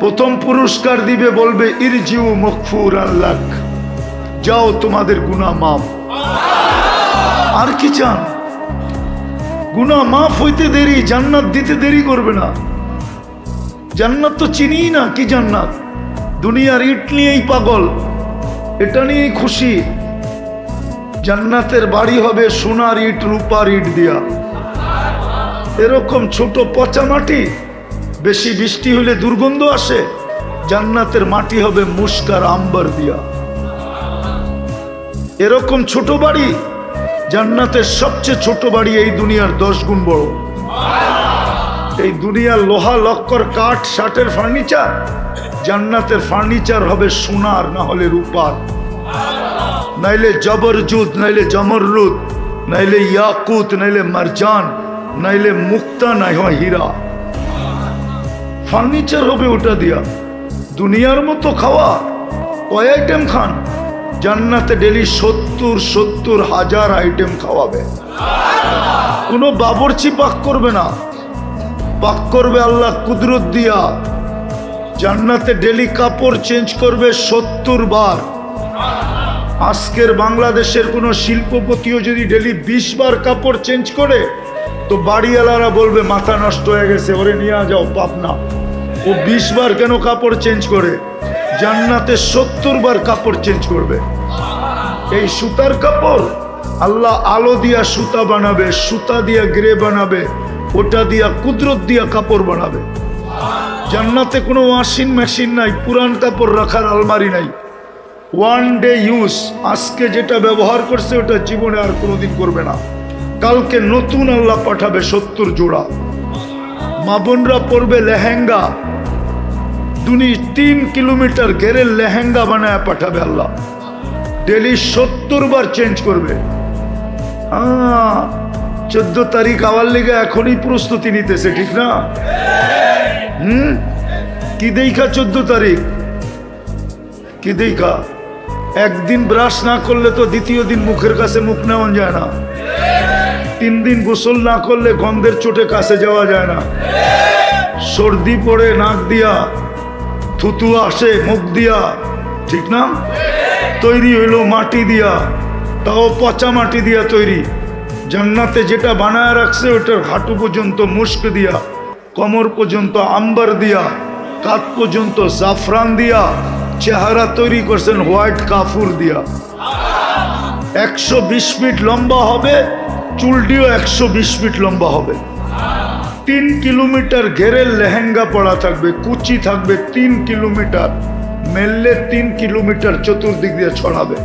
প্রথম পুরস্কার দিবে বলবে, ইরজিউ মকফুর আল্লাহ যাও, তোমাদের গুনাহ মাফ। আর কি চান? গুনাহ মাফ হইতে দেরি, জান্নাত দিতে দেরি করবে না। জান্নাত তো চিনিই না কি জান্নাত। দুনিয়ার ইট নিয়েই পাগল, এটা নিয়েই খুশি। জান্নাতের বাড়ি হবে সোনার ইট, রূপার ইট দিয়া। এরকম ছোট পচা মাটি বেশি বৃষ্টি হলে দুর্গন্ধ আসে। জান্নাতের মাটি হবে মুস্কার আম্বার দিয়া। এরকম ছোট বাড়ি, জান্নাতের সবচেয়ে ছোট বাড়ি এই দুনিয়ার দশ গুণ বড়। এই দুনিয়ার লোহা, লক্কর, কাঠ, শার্টের ফার্নিচার, জান্নাতের ফার্নিচার হবে সোনার, না হলে রূপার। নাইলে জবরজুদ নাইলে জমররুদ নাইলে ইয়াকুত, নাইলে মারজান, নাইলে মুক্তা নাই হয় হীরা। ফার্নিচার হবে ওটা দিয়া। দুনিয়ার মতো খাওয়া। কয় আইটেম খান? জান্নাতে ডেলি সত্তর সত্তর হাজার আইটেম খাওয়াবে। কোনো বাবরচি পাক করবে না। পাক করবে আল্লাহ কুদরত দিয়া। জান্নাতে ডেলি কাপড় চেঞ্জ করবে সত্তর বার। আজকের বাংলাদেশের কোনো শিল্পপতিও যদি ডেলি বিশ বার কাপড় চেঞ্জ করে তো বাড়িওয়ালারা বলবে, মাথা নষ্ট হয়ে গেছে, ওরে নিয়ে যাও পাপনা ও বিশ বার কেন কাপড় চেঞ্জ করে? জান্নাতে সত্তর বার কাপড় চেঞ্জ করবে। এই সুতার কাপড়, আল্লাহ আলো দিয়া সুতা বানাবে, সুতা দিয়া গ্রে বানাবে, ওটা দিয়া কুদরত দিয়া কাপড় বানাবে। জান্নাতে কোনো ওয়াশিং মেশিন নাই, পুরান কাপড় রাখার আলমারি নাই। ওয়ান ডে ইউজ আজকে যেটা ব্যবহার করছে, ওটা জীবনে আর কোনোদিন করবে না। কালকে নতুন আল্লাহ পাঠাবে সত্তর জোড়া। মা বোনরা পরবে লেহেঙ্গা। দুনি তিন কিলোমিটার ঘেরে লেহেঙ্গা বানায় পাঠাবে আল্লাহ। ডেলি সত্তর বার চেঞ্জ করবে। হ্যাঁ চোদ্দ তারিখ আওয়ার লেগে এখনই প্রস্তুতি নিতেছে, ঠিক না? হুম? কি দেখা চোদ্দ তারিখ? কি দেখা একদিন ব্রাশ না করলে তো দ্বিতীয় দিন মুখের কাছে মুখ নেওয়া যায় না। তিন দিন গোসল না করলে গন্ধের চোটে কাছে যাওয়া যায় না। সর্দি পড়ে, নাক দিয়া, থুতু আসে, মুখ দিয়া, ঠিক না? তৈরি হইল মাটি দিয়া, তাও পচা মাটি দিয়া তৈরি। জান্নাতে যেটা বানায় রাখছে ওটার হাঁটু পর্যন্ত মুস্ক দিয়া, কমর পর্যন্ত আম্বার দিয়া কাত পর্যন্ত জাফরান দিয়া, চেহারা তৈরি করছেন হোয়াইট কাফুর দিয়া। একশো বিশ ফিট লম্বা হবে চুলটিও একশো বিশ ফিট লম্বা হবে। তিন কিলোমিটার ঘেরে লেহেঙ্গা পড়া থাকবে, কুচি থাকবে তিন কিলোমিটার, মেললে তিন কিলোমিটার চতুর্দিক দিয়ে ছড়াবে।